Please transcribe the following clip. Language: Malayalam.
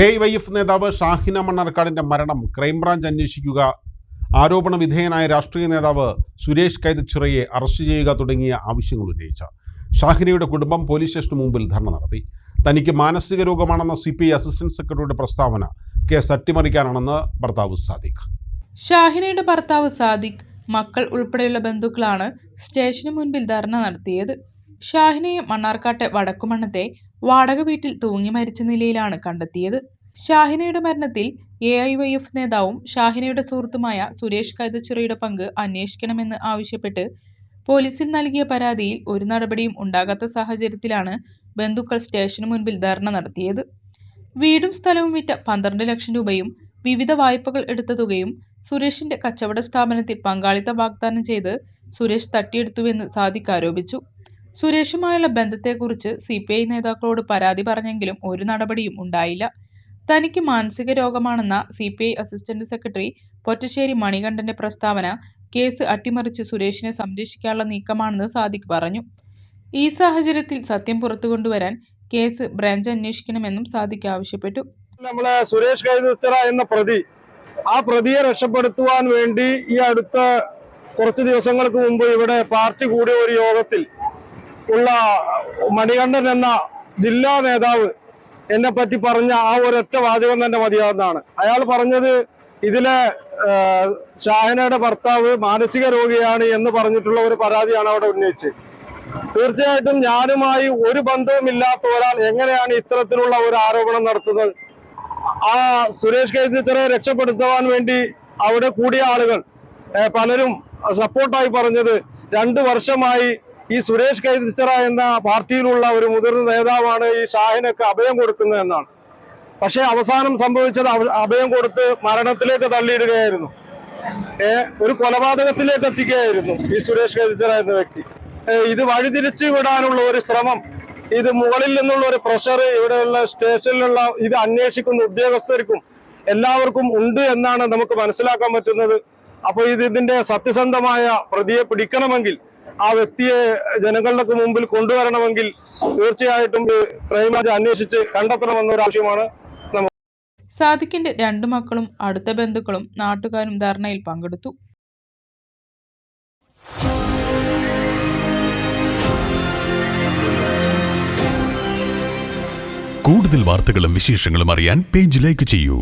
എ വൈ എഫ് നേതാവ് ഷാഹിന മണ്ണാർക്കാടിന്റെ മരണം. ക്രൈംബ്രാഞ്ച് അന്വേഷിക്കുക. ആരോപണ വിധേയനായ രാഷ്ട്രീയ നേതാവ് സുരേഷ് കൈതച്ചിറയെ അറസ്റ്റ് ചെയ്യുക തുടങ്ങിയ ആവശ്യങ്ങൾ ഉന്നയിച്ച ഷാഹിനയുടെ കുടുംബം പോലീസ് സ്റ്റേഷന് മുമ്പിൽ ധർണ നടത്തി. തനിക്ക് മാനസിക രോഗമാണെന്ന സി പി ഐ അസിസ്റ്റന്റ് സെക്രട്ടറിയുടെ പ്രസ്താവന കേസ് അട്ടിമറിക്കാനാണെന്ന് ഭർത്താവ് സാദിഖ്. ഷാഹിനയുടെ ഭർത്താവ് സാദിഖ് മക്കൾ ഉൾപ്പെടെയുള്ള ബന്ധുക്കളാണ് സ്റ്റേഷന് മുൻപിൽ ധർണ നടത്തിയത്. ഷാഹിനയും മണ്ണാർക്കാട്ടെ വടക്കുമണ്ണത്തെ വാടക വീട്ടിൽ തൂങ്ങി മരിച്ച നിലയിലാണ് കണ്ടെത്തിയത്. ഷാഹിനയുടെ മരണത്തിൽ എ ഐ വൈ എഫ് നേതാവും ഷാഹിനയുടെ സുഹൃത്തുമായ സുരേഷ് കൈതച്ചിറയുടെ പങ്ക് അന്വേഷിക്കണമെന്ന് ആവശ്യപ്പെട്ട് പോലീസിൽ നൽകിയ പരാതിയിൽ ഒരു നടപടിയും ഉണ്ടാകാത്ത സാഹചര്യത്തിലാണ് ബന്ധുക്കൾ സ്റ്റേഷന് മുൻപിൽ ധർണ നടത്തിയത്. വീടും സ്ഥലവും വിറ്റ പന്ത്രണ്ട് ലക്ഷം രൂപയും വിവിധ വായ്പകൾ എടുത്ത തുകയും സുരേഷിന്റെ കച്ചവട സ്ഥാപനത്തിൽ പങ്കാളിത്തം വാഗ്ദാനം ചെയ്ത് സുരേഷ് തട്ടിയെടുത്തുവെന്ന് സാദിഖ് ആരോപിച്ചു. സുരേഷുമായുള്ള ബന്ധത്തെക്കുറിച്ച് സി പി ഐ നേതാക്കളോട് പരാതി പറഞ്ഞെങ്കിലും ഒരു നടപടിയും ഉണ്ടായില്ല. തനിക്ക് മാനസിക രോഗമാണെന്ന C P I assistant secretary Pottassery മണികണ്ഠന്റെ പ്രസ്താവന കേസ് അട്ടിമറിച്ച് സുരേഷിനെ സംരക്ഷിക്കാനുള്ള നീക്കമാണെന്ന് സാദിഖ് പറഞ്ഞു. ഈ സാഹചര്യത്തിൽ സത്യം പുറത്തു കൊണ്ടുവരാൻ കേസ് ബ്രാഞ്ച് അന്വേഷിക്കണമെന്നും സാദിഖ് ആവശ്യപ്പെട്ടു. നമ്മളെ സുരേഷ് എന്ന പ്രതി ആ പ്രതിയെ രക്ഷപ്പെടുത്തുവാൻ വേണ്ടി ഈ അടുത്ത കുറച്ച് ദിവസങ്ങൾക്ക് മുമ്പ് ഇവിടെ പാർട്ടി കൂടിയ ഒരു യോഗത്തിൽ ഉള്ള മണികണ്ഠൻ എന്ന ജില്ലാ നേതാവ് എന്നെ പറ്റി പറഞ്ഞ ആ ഒരൊറ്റ വാചകം തന്നെ മതിയാവുന്നതാണ്. അയാൾ പറഞ്ഞത് ഇതിലെ ഷാഹനയുടെ ഭർത്താവ് മാനസിക രോഗിയാണ് എന്ന് പറഞ്ഞിട്ടുള്ള ഒരു പരാതിയാണ് അവിടെ ഉന്നയിച്ചത്. തീർച്ചയായിട്ടും ഞാനുമായി ഒരു ബന്ധവുമില്ലാത്ത ഒരാൾ എങ്ങനെയാണ് ഇത്തരത്തിലുള്ള ഒരു ആരോപണം നടത്തുന്നത്? ആ സുരേഷ് കൈതിച്ചറെ രക്ഷപ്പെടുത്തുവാൻ വേണ്ടി അവിടെ കൂടിയ ആളുകൾ പലരും സപ്പോർട്ടായി പറഞ്ഞത് രണ്ടു വർഷമായി ഈ സുരേഷ് കൈതിച്ചറ എന്ന പാർട്ടിയിലുള്ള ഒരു മുതിർന്ന നേതാവാണ് ഈ ഷാഹിനൊക്കെ അഭയം കൊടുക്കുന്നത് എന്നാണ്. പക്ഷേ അവസാനം സംഭവിച്ചത് അഭയം കൊടുത്ത് മരണത്തിലേക്ക് തള്ളിയിടുകയായിരുന്നു. ഒരു കൊലപാതകത്തിലേക്ക് എത്തിക്കുകയായിരുന്നു ഈ സുരേഷ് കൈതിച്ചറ എന്ന വ്യക്തി. ഇത് വഴിതിരിച്ചു വിടാനുള്ള ഒരു ശ്രമം ഇത് മുകളിൽ നിന്നുള്ള ഒരു പ്രഷർ ഇവിടെയുള്ള സ്റ്റേഷനിലുള്ള ഇത് അന്വേഷിക്കുന്ന ഉദ്യോഗസ്ഥർക്കും എല്ലാവർക്കും ഉണ്ട് എന്നാണ് നമുക്ക് മനസ്സിലാക്കാൻ പറ്റുന്നത്. അപ്പോൾ ഇത് ഇതിന്റെ സത്യസന്ധമായ പ്രതിയെ പിടിക്കണമെങ്കിൽ ആ വ്യക്തിയെ ജനങ്ങളുടെ മുമ്പിൽ കൊണ്ടുവരണമെങ്കിൽ തീർച്ചയായിട്ടും ക്രൈംബ്രാഞ്ച് അന്വേഷിച്ച് കണ്ടെത്തണമെന്ന ഒരു ആവശ്യമാണ് സാദിഖിന്റെ രണ്ടു മക്കളും അടുത്ത ബന്ധുക്കളും നാട്ടുകാരും ധർണയിൽ പങ്കെടുത്തു. കൂടുതൽ വാർത്തകളും വിശേഷങ്ങളും അറിയാൻ പേജ് ലൈക്ക് ചെയ്യൂ.